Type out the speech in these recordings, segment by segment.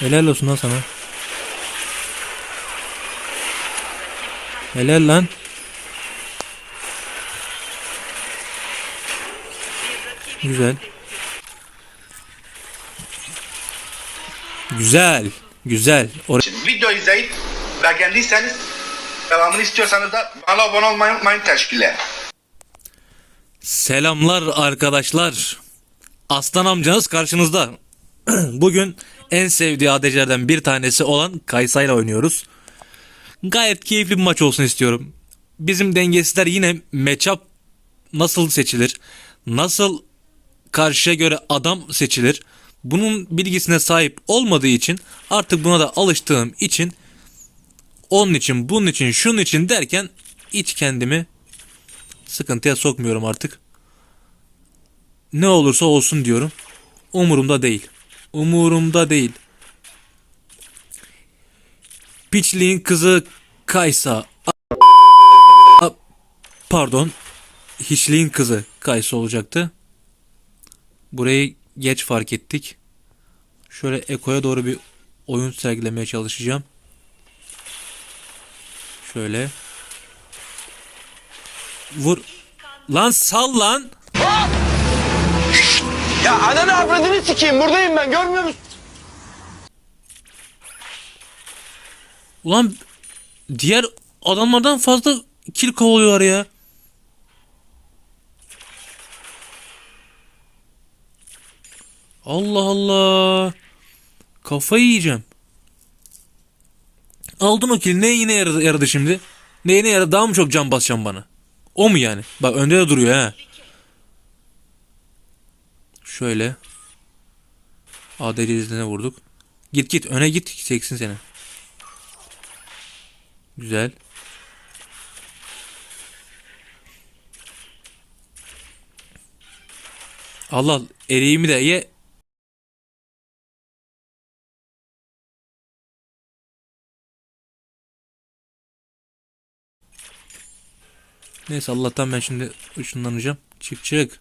Helal olsun lan sana. Helal lan. Güzel. Güzel. Güzel. Or Şimdi video izleyip beğendiyseniz devamını istiyorsanız da bana abone olmayı unutmayın teşekkürler. Selamlar arkadaşlar. Aslan amcanız karşınızda. Bugün en sevdiği ADC'lerden bir tanesi olan Kaysa ile oynuyoruz. Gayet keyifli bir maç olsun istiyorum. Bizim dengesizler yine matchup nasıl seçilir? Nasıl karşıya göre adam seçilir? Bunun bilgisine sahip olmadığı için artık buna da alıştığım için onun için bunun için şunun için derken hiç kendimi sıkıntıya sokmuyorum artık. Ne olursa olsun diyorum. Umurumda değil. Umurumda değil. Piçliğin kızı Kaysa. A- Pardon. Hiçliğin kızı Kaysa olacaktı. Burayı geç fark ettik. Şöyle Eko'ya doğru bir oyun sergilemeye çalışacağım. Şöyle. Vur. Lan sal lan. Ya ananı avradını sikeyim buradayım ben görmüyor musun? Ulan diğer adamlardan fazla kill kovalıyorlar ya. Allah Allah. Kafayı yiyeceğim. Aldım o kill. Ne yine yaradı, yaradı şimdi? Neyine yaradı? Daha mı çok can basacağım bana? O mu yani? Bak önde de duruyor ha. Şöyle. ADC izine vurduk. Git git öne git. Çeksin seni. Güzel. Allah al, eriğimi de ye. Neyse Allah'tan ben şimdi ışınlanacağım. Çık çık.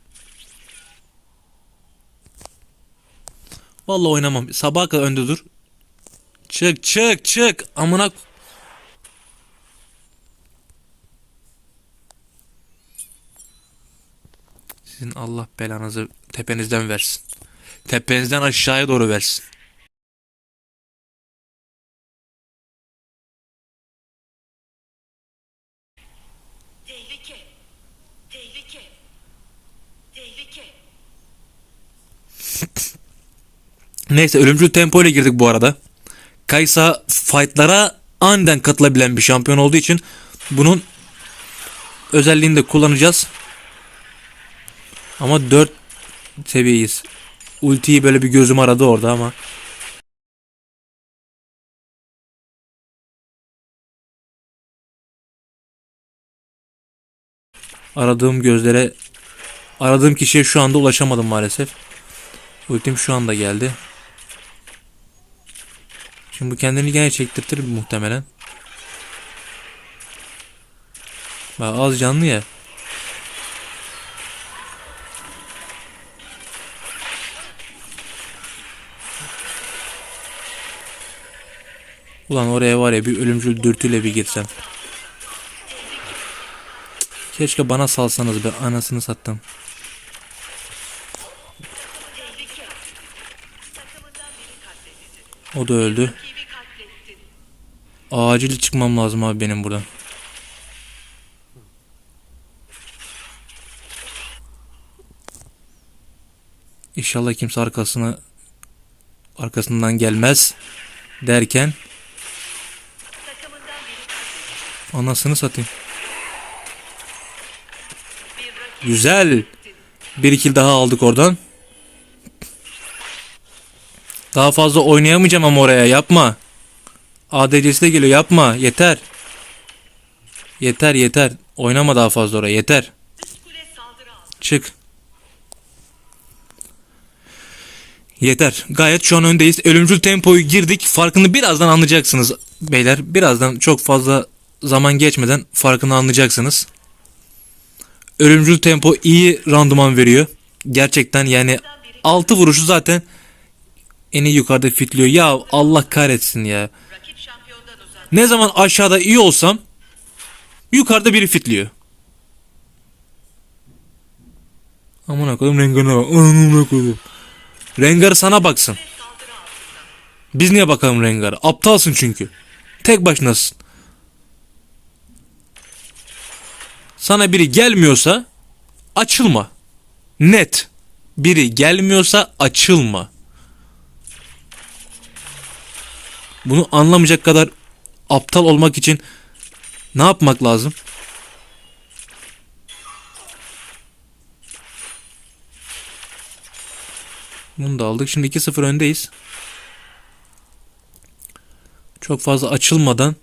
Vallahi oynamam. Sabaha kadar önde dur. Çık çık çık. Amına Sizin Allah belanızı tepenizden versin. Tepenizden aşağıya doğru versin. Neyse ölümcül tempo ile girdik bu arada. Kaysa fightlara aniden katılabilen bir şampiyon olduğu için bunun özelliğini de kullanacağız. Ama 4 seviyeyiz. Ultiyi böyle bir gözüm aradı orada ama. Aradığım gözlere aradığım kişiye şu anda ulaşamadım maalesef. Ultim şu anda geldi. Şimdi bu kendini gene çektirtir muhtemelen. Bak az canlı ya. Ulan oraya var ya bir ölümcül dürtüyle bir girsem. Keşke bana salsanız be anasını sattım. O da öldü. Acil çıkmam lazım abi benim buradan. İnşallah kimse arkasına arkasından gelmez derken anasını satayım. Güzel. Bir kill daha aldık oradan. Daha fazla oynayamayacağım ama oraya yapma. ADC'si de geliyor yapma yeter. Yeter yeter. Oynama daha fazla oraya yeter. Çık. Yeter. Gayet şu an öndeyiz. Ölümcül tempoyu girdik. Farkını birazdan anlayacaksınız beyler. Birazdan çok fazla zaman geçmeden farkını anlayacaksınız. Ölümcül tempo iyi randıman veriyor. Gerçekten yani 6 vuruşu zaten En iyi yukarıda fitliyor. Ya Allah kahretsin ya. Ne zaman aşağıda iyi olsam yukarıda biri fitliyor. Aman koyayım Rengar'a bak. Amına koyayım. Rengar sana baksın. Biz niye bakalım Rengar'a? Aptalsın çünkü. Tek başınasın. Sana biri gelmiyorsa açılma. Net. Biri gelmiyorsa açılma. Bunu anlamayacak kadar aptal olmak için ne yapmak lazım? Bunu da aldık. Şimdi 2-0 öndeyiz. Çok fazla açılmadan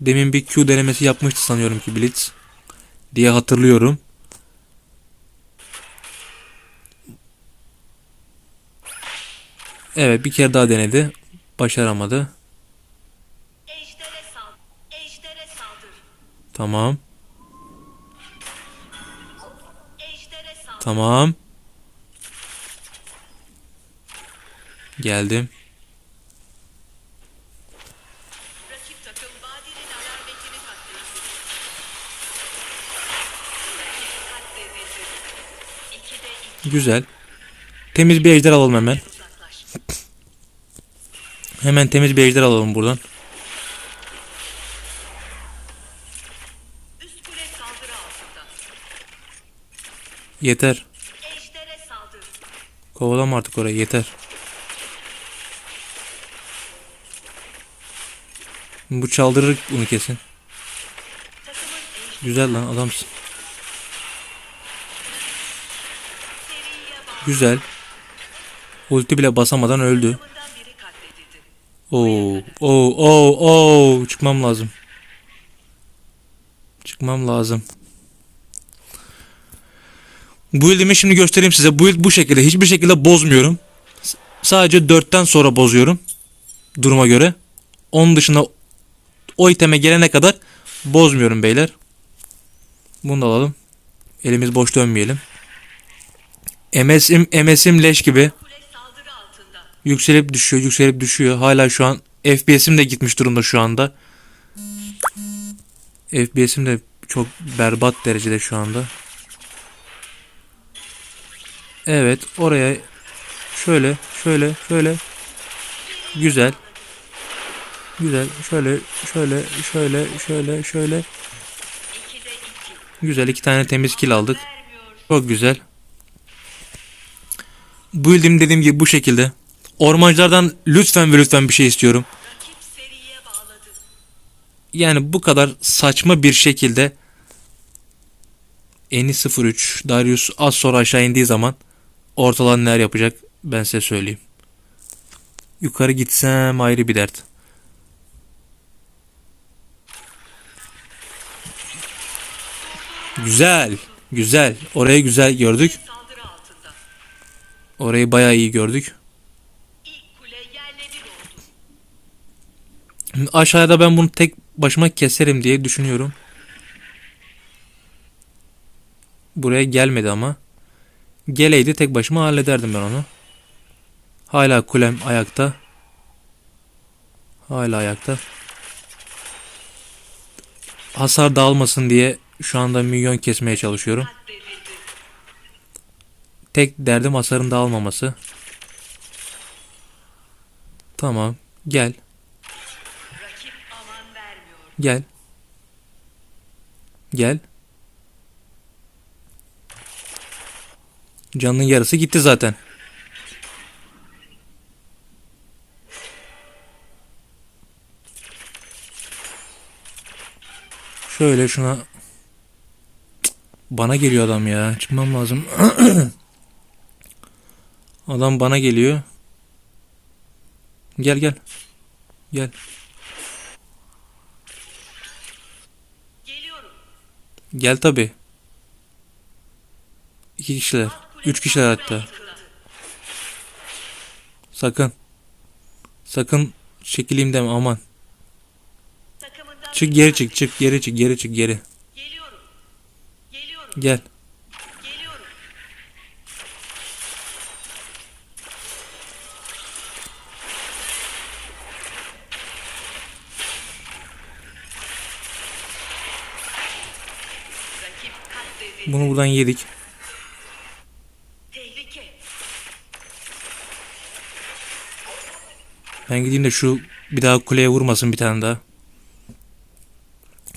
demin bir Q denemesi yapmıştı sanıyorum ki Blitz diye hatırlıyorum. Evet bir kere daha denedi. Başaramadı. Ejder'e saldır. Ejder'e saldır. Tamam. Tamam. Geldim. Güzel. Temiz bir ejder alalım hemen. Hemen temiz bir ejder alalım buradan. Yeter. Kovalama artık orayı yeter. Bu çaldırır bunu kesin. Güzel lan adamsın. Güzel. Ulti bile basamadan öldü. Oo, oo, oo, oo. Çıkmam lazım. Çıkmam lazım. Build'imi şimdi göstereyim size. Build bu şekilde. Hiçbir şekilde bozmuyorum. Sadece 4'ten sonra bozuyorum. Duruma göre. Onun dışında o iteme gelene kadar bozmuyorum beyler. Bunu da alalım. Elimiz boş dönmeyelim. MS'im, MS'im leş gibi. Yükselip düşüyor, yükselip düşüyor. Hala şu an FPS'im de gitmiş durumda şu anda. FPS'im de çok berbat derecede şu anda. Evet, oraya şöyle, şöyle, şöyle. Güzel. Güzel. Şöyle, şöyle, şöyle, şöyle, şöyle. Güzel. iki tane temiz kill aldık. Çok güzel. Build'im dediğim gibi bu şekilde. Ormancılardan lütfen ve lütfen bir şey istiyorum. Yani bu kadar saçma bir şekilde Eni 03 Darius az sonra aşağı indiği zaman ortalan neler yapacak ben size söyleyeyim. Yukarı gitsem ayrı bir dert. Güzel. Güzel. Orayı güzel gördük. Orayı bayağı iyi gördük. Aşağıda ben bunu tek başıma keserim diye düşünüyorum. Buraya gelmedi ama. Geleydi tek başıma hallederdim ben onu. Hala kulem ayakta. Hala ayakta. Hasar dağılmasın diye şu anda milyon kesmeye çalışıyorum. Tek derdim hasarın dağılmaması. Tamam. Gel. Gel. Gel. Canının yarısı gitti zaten. Şöyle şuna Cık, bana geliyor adam ya. Çıkmam lazım. adam bana geliyor. Gel gel. Gel. Geliyorum. Gel tabi. İki kişiler. Üç kişiler hatta. Sakın. Sakın çekileyim deme aman. Çık geri çık çık geri çık geri çık geri. Gel. Bunu buradan yedik. Ben gideyim de şu bir daha kuleye vurmasın bir tane daha.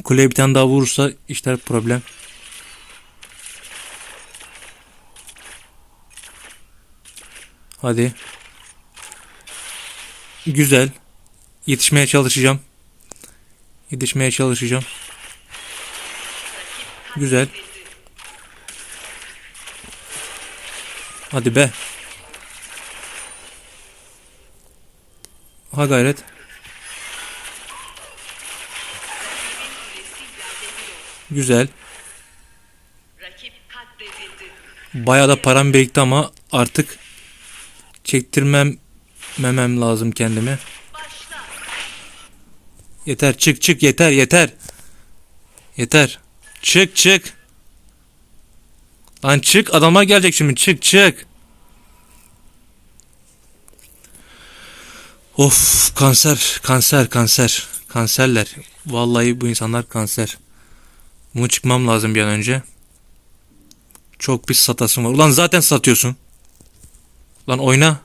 Kuleye bir tane daha vurursa işler problem. Hadi. Güzel. Yetişmeye çalışacağım. Yetişmeye çalışacağım. Güzel. Hadi be. Ha gayret. Güzel. Bayağı da param birikti ama artık çektirmem memem lazım kendimi. Yeter çık çık yeter yeter. Yeter. Çık çık. Lan çık adamlar gelecek şimdi çık çık. Of kanser kanser kanser kanserler. Vallahi bu insanlar kanser. Bunu çıkmam lazım bir an önce. Çok pis satasım var. Ulan zaten satıyorsun. Lan oyna.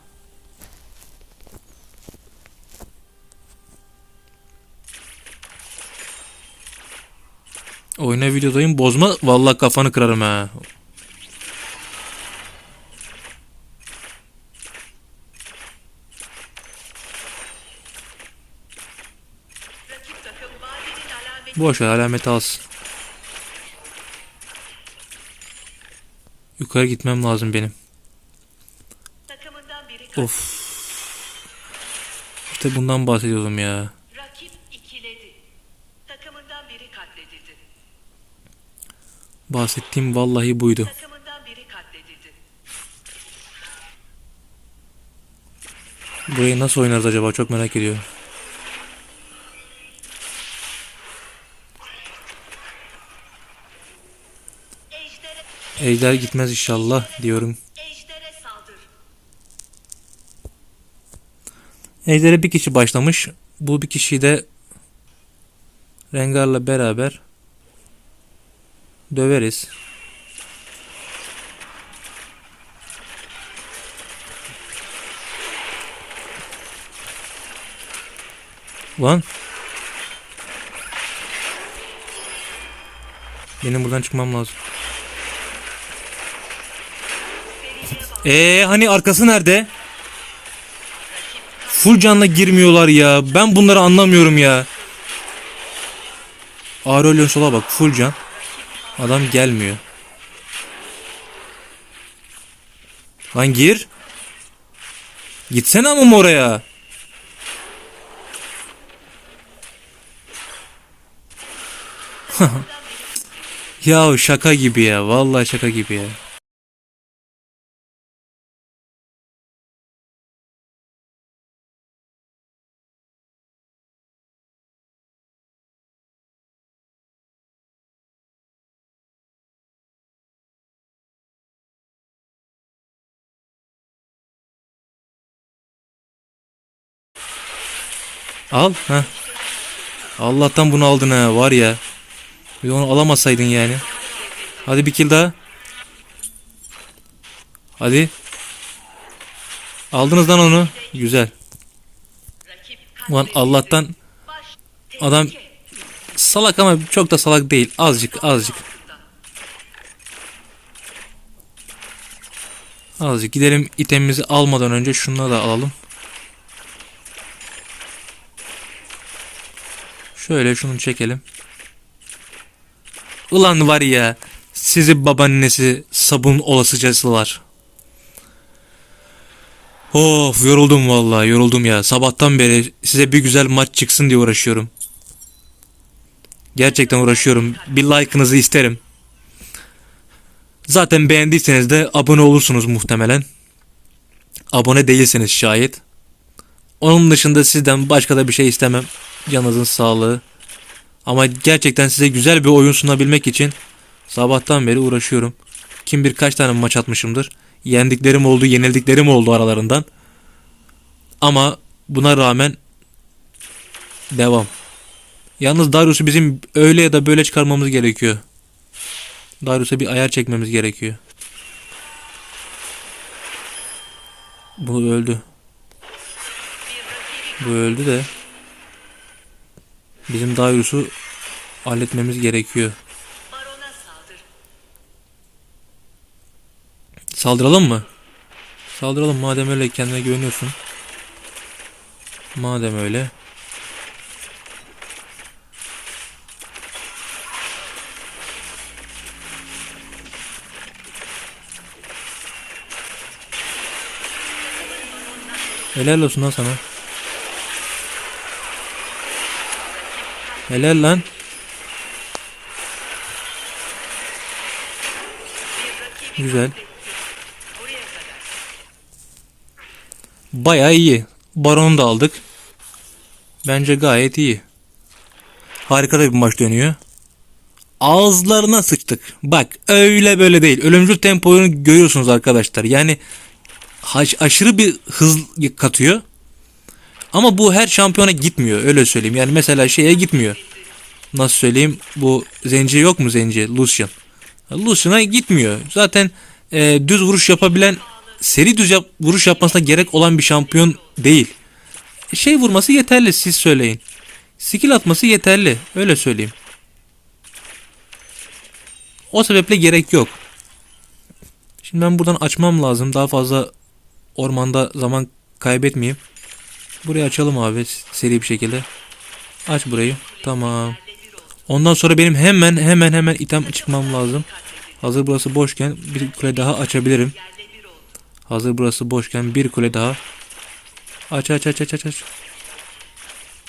Oyna videodayım bozma. Vallahi kafanı kırarım ha. Boş ver alameti alsın. Yukarı gitmem lazım benim. Of. İşte bundan bahsediyordum ya. Bahsettiğim vallahi buydu. Burayı nasıl oynarız acaba çok merak ediyorum. Ejdere, Ejder gitmez inşallah diyorum. ejdere bir kişi başlamış. Bu bir kişiyi de Rengar'la beraber döveriz. Lan. Benim buradan çıkmam lazım. Ee hani arkası nerede? Full canla girmiyorlar ya. Ben bunları anlamıyorum ya. Aurelion sola bak full can. Adam gelmiyor. Lan gir. Gitsene ama oraya. ya şaka gibi ya. Vallahi şaka gibi ya. Al. ha. Allah'tan bunu aldın ha var ya. Bir onu alamasaydın yani. Hadi bir kill daha. Hadi. Aldınız lan onu. Güzel. Ulan. Allah'tan adam salak ama çok da salak değil. Azıcık azıcık. Azıcık gidelim itemimizi almadan önce şunları da alalım. Şöyle şunu çekelim. Ulan var ya sizi babaannesi sabun olasıcasılar. Of yoruldum vallahi yoruldum ya. Sabahtan beri size bir güzel maç çıksın diye uğraşıyorum. Gerçekten uğraşıyorum. Bir like'ınızı isterim. Zaten beğendiyseniz de abone olursunuz muhtemelen. Abone değilseniz şayet. Onun dışında sizden başka da bir şey istemem. Canınızın sağlığı. Ama gerçekten size güzel bir oyun sunabilmek için sabahtan beri uğraşıyorum. Kim bir kaç tane maç atmışımdır. Yendiklerim oldu, yenildiklerim oldu aralarından. Ama buna rağmen devam. Yalnız Darius'u bizim öyle ya da böyle çıkarmamız gerekiyor. Darius'a bir ayar çekmemiz gerekiyor. Bu öldü. Bu öldü de. Bizim Darius'u halletmemiz gerekiyor. Saldıralım mı? Saldıralım madem öyle kendine güveniyorsun. Madem öyle. Helal olsun lan sana. Helal lan. Güzel. Bayağı iyi. Baron'u da aldık. Bence gayet iyi. Harika da bir maç dönüyor. Ağızlarına sıçtık. Bak öyle böyle değil. Ölümcül tempoyu görüyorsunuz arkadaşlar. Yani aşırı bir hız katıyor. Ama bu her şampiyona gitmiyor. Öyle söyleyeyim. Yani mesela şeye gitmiyor. Nasıl söyleyeyim? Bu Zenci yok mu Zenci? Lucian. Lucian'a gitmiyor. Zaten e, düz vuruş yapabilen seri düz yap- vuruş yapmasına gerek olan bir şampiyon değil. Şey vurması yeterli siz söyleyin. Skill atması yeterli. Öyle söyleyeyim. O sebeple gerek yok. Şimdi ben buradan açmam lazım. Daha fazla ormanda zaman kaybetmeyeyim. Burayı açalım abi seri bir şekilde. Aç burayı. Tamam. Ondan sonra benim hemen hemen hemen item çıkmam lazım. Hazır burası boşken bir kule daha açabilirim. Hazır burası boşken bir kule daha. Aç aç aç aç aç.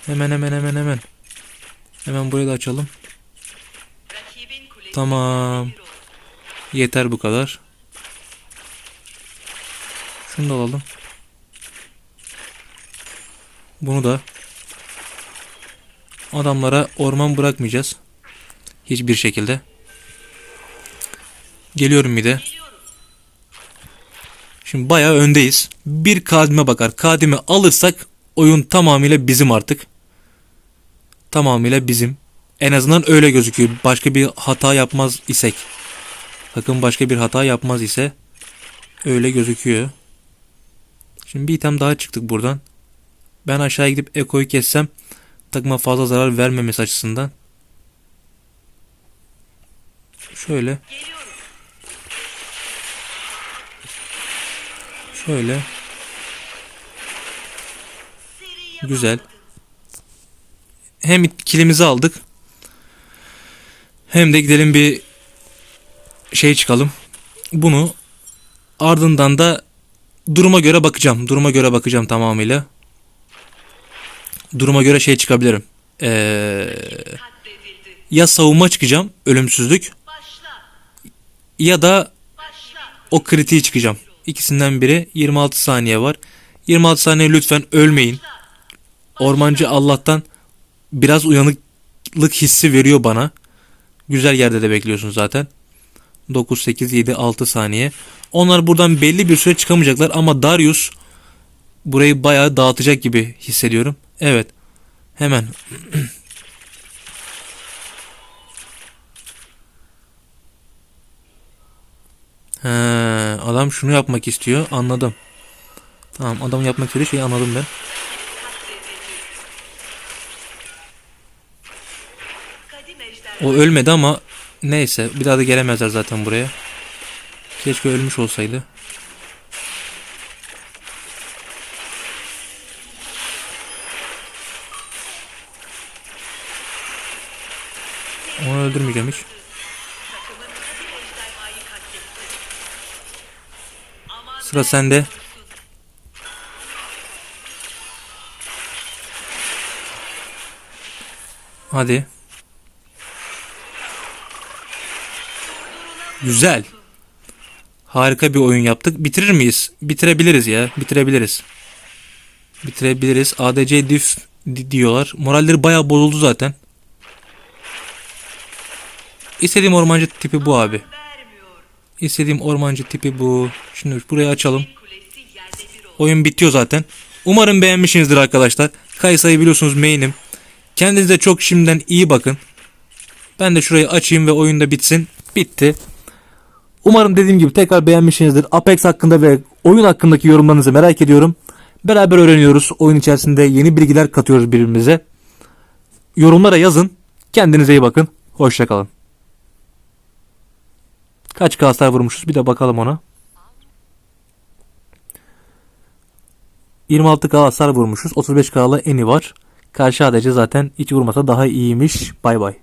Hemen hemen hemen hemen. Hemen burayı da açalım. Tamam. Yeter bu kadar. Şunu da alalım. Bunu da. Adamlara orman bırakmayacağız. Hiçbir şekilde. Geliyorum bir de. Şimdi bayağı öndeyiz. Bir kadime bakar. Kadimi alırsak oyun tamamıyla bizim artık. Tamamıyla bizim. En azından öyle gözüküyor. Başka bir hata yapmaz isek. Takım başka bir hata yapmaz ise öyle gözüküyor. Şimdi bir item daha çıktık buradan. Ben aşağıya gidip Eko'yu kessem takıma fazla zarar vermemesi açısından. Şöyle. Şöyle. Güzel. Hem kilimizi aldık. Hem de gidelim bir şey çıkalım. Bunu ardından da duruma göre bakacağım. Duruma göre bakacağım tamamıyla. Duruma göre şey çıkabilirim. Ee, ya savunma çıkacağım. Ölümsüzlük. Ya da o kritiği çıkacağım. İkisinden biri 26 saniye var. 26 saniye lütfen ölmeyin. Ormancı Allah'tan biraz uyanıklık hissi veriyor bana. Güzel yerde de bekliyorsun zaten. 9, 8, 7, 6 saniye. Onlar buradan belli bir süre çıkamayacaklar ama Darius burayı bayağı dağıtacak gibi hissediyorum. Evet. Hemen. He, adam şunu yapmak istiyor. Anladım. Tamam adam yapmak istediği şeyi anladım ben. O ölmedi ama neyse bir daha da gelemezler zaten buraya. Keşke ölmüş olsaydı. Onu öldürmeyeceğim hiç. Sıra sende. Hadi. Güzel. Harika bir oyun yaptık. Bitirir miyiz? Bitirebiliriz ya. Bitirebiliriz. Bitirebiliriz. ADC diff di- diyorlar. Moralleri bayağı bozuldu zaten. İstediğim ormancı tipi bu abi. İstediğim ormancı tipi bu. Şimdi burayı açalım. Oyun bitiyor zaten. Umarım beğenmişsinizdir arkadaşlar. Kaysa'yı biliyorsunuz main'im. Kendinize çok şimdiden iyi bakın. Ben de şurayı açayım ve oyun da bitsin. Bitti. Umarım dediğim gibi tekrar beğenmişsinizdir. Apex hakkında ve oyun hakkındaki yorumlarınızı merak ediyorum. Beraber öğreniyoruz. Oyun içerisinde yeni bilgiler katıyoruz birbirimize. Yorumlara yazın. Kendinize iyi bakın. Hoşçakalın. Kaç K hasar vurmuşuz bir de bakalım ona. 26K hasar vurmuşuz. 35K'lı eni var. Karşı ADC zaten hiç vurmasa daha iyiymiş. Bay bay.